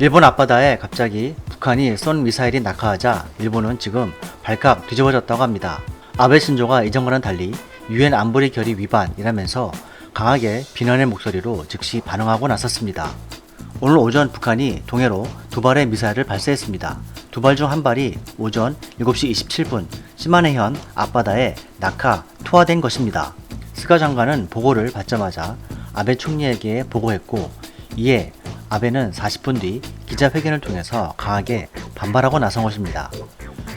일본 앞바다에 갑자기 북한이 쏜 미사일이 낙하하자 일본은 지금 발칵 뒤집어졌다고 합니다. 아베 신조가 이전과는 달리 유엔 안보리 결의 위반이라면서 강하게 비난의 목소리로 즉시 반응하고 나섰습니다. 오늘 오전 북한이 동해로 두 발의 미사일을 발사했습니다. 두 발 중 한 발이 오전 7시 27분 시마네현 앞바다에 낙하 투하된 것입니다. 스가 장관은 보고를 받자마자 아베 총리에게 보고했고 이에 아베는 40분 뒤 기자회견을 통해서 강하게 반발하고 나선 것입니다.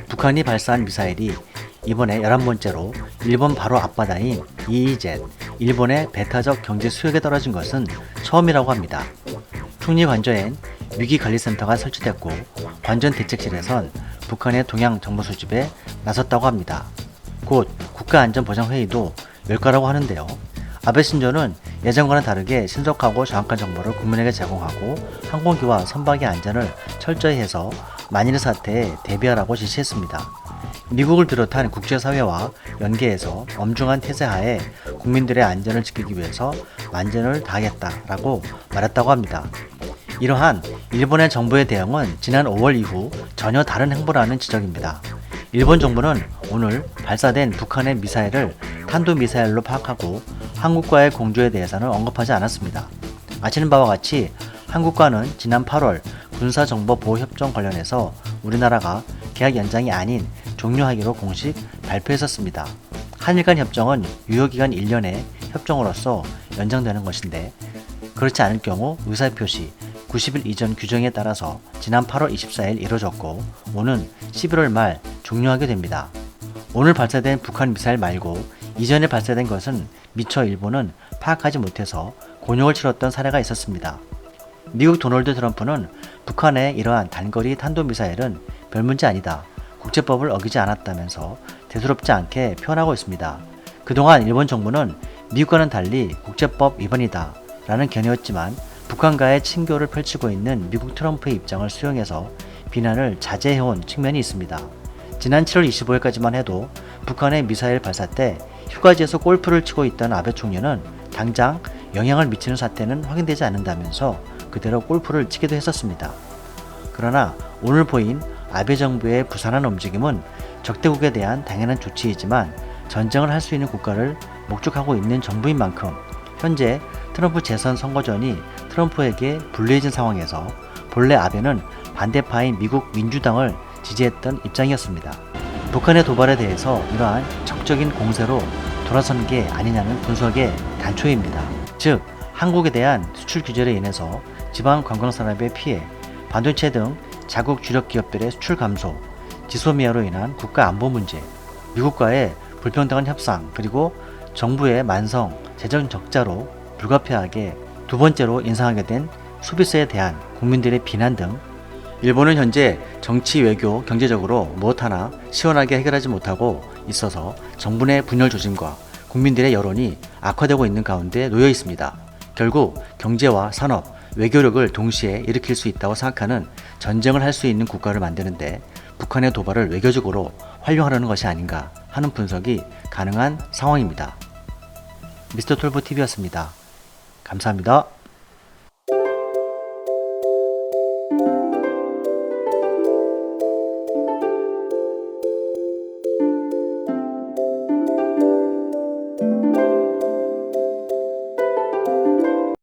북한이 발사한 미사일이 이번에 11번째로 일본 바로 앞바다인 EEZ, 일본의 배타적 경제 수역에 떨어진 것은 처음이라고 합니다. 총리 관저엔 위기관리센터가 설치됐고 관전 대책실에선 북한의 동향 정보 수집에 나섰다고 합니다. 곧 국가안전보장회의도 열 거라고 하는데요. 아베 신조는 예전과는 다르게 신속하고 정확한 정보를 국민에게 제공하고 항공기와 선박의 안전을 철저히 해서 만일의 사태에 대비하라고 지시했습니다. 미국을 비롯한 국제사회와 연계해서 엄중한 태세하에 국민들의 안전을 지키기 위해서 만전을 다하겠다라고 말했다고 합니다. 이러한 일본의 정부의 대응은 지난 5월 이후 전혀 다른 행보라는 지적입니다. 일본 정부는 오늘 발사된 북한의 미사일을 탄도미사일로 파악하고 한국과의 공조에 대해서는 언급하지 않았습니다. 아시는 바와 같이 한국과는 지난 8월 군사정보보호협정 관련해서 우리나라가 계약 연장이 아닌 종료하기로 공식 발표했었습니다. 한일 간 협정은 유효기간 1년의 협정으로서 연장되는 것인데 그렇지 않을 경우 의사표시 90일 이전 규정에 따라서 지난 8월 24일 이뤄졌고 오는 11월 말 종료하게 됩니다. 오늘 발사된 북한 미사일 말고 이전에 발사된 것은 미처 일본은 파악하지 못해서 곤욕을 치렀던 사례가 있었습니다. 미국 도널드 트럼프는 북한의 이러한 단거리 탄도미사일은 별 문제 아니다. 국제법을 어기지 않았다면서 대수롭지 않게 표현하고 있습니다. 그동안 일본 정부는 미국과는 달리 국제법 위반이다 라는 견해였지만 북한과의 친교를 펼치고 있는 미국 트럼프의 입장을 수용해서 비난을 자제해온 측면이 있습니다. 지난 7월 25일까지만 해도 북한의 미사일 발사 때 휴가지에서 골프를 치고 있던 아베 총리는 당장 영향을 미치는 사태는 확인되지 않는다면서 그대로 골프를 치기도 했었습니다. 그러나 오늘 보인 아베 정부의 부산한 움직임은 적대국에 대한 당연한 조치이지만 전쟁을 할 수 있는 국가를 목적하고 있는 정부인 만큼 현재 트럼프 재선 선거전이 트럼프에게 불리해진 상황에서 본래 아베는 반대파인 미국 민주당을 지지했던 입장이었습니다. 북한의 도발에 대해서 이러한 적적인 공세로 돌아선 게 아니냐는 분석의 단초입니다. 즉, 한국에 대한 수출 규제로 인해서 지방 관광 산업의 피해, 반도체 등 자국 주력 기업들의 수출 감소, 지소미아로 인한 국가 안보 문제, 미국과의 불평등한 협상, 그리고 정부의 만성 재정 적자로 불가피하게 두 번째로 인상하게 된 소비세에 대한 국민들의 비난 등 일본은 현재 정치, 외교, 경제적으로 무엇 하나 시원하게 해결하지 못하고 있어서 정부 내 분열 조짐과 국민들의 여론이 악화되고 있는 가운데 놓여 있습니다. 결국 경제와 산업, 외교력을 동시에 일으킬 수 있다고 생각하는 전쟁을 할 수 있는 국가를 만드는데 북한의 도발을 외교적으로 활용하려는 것이 아닌가 하는 분석이 가능한 상황입니다. 미스터 톨보 TV였습니다. 감사합니다.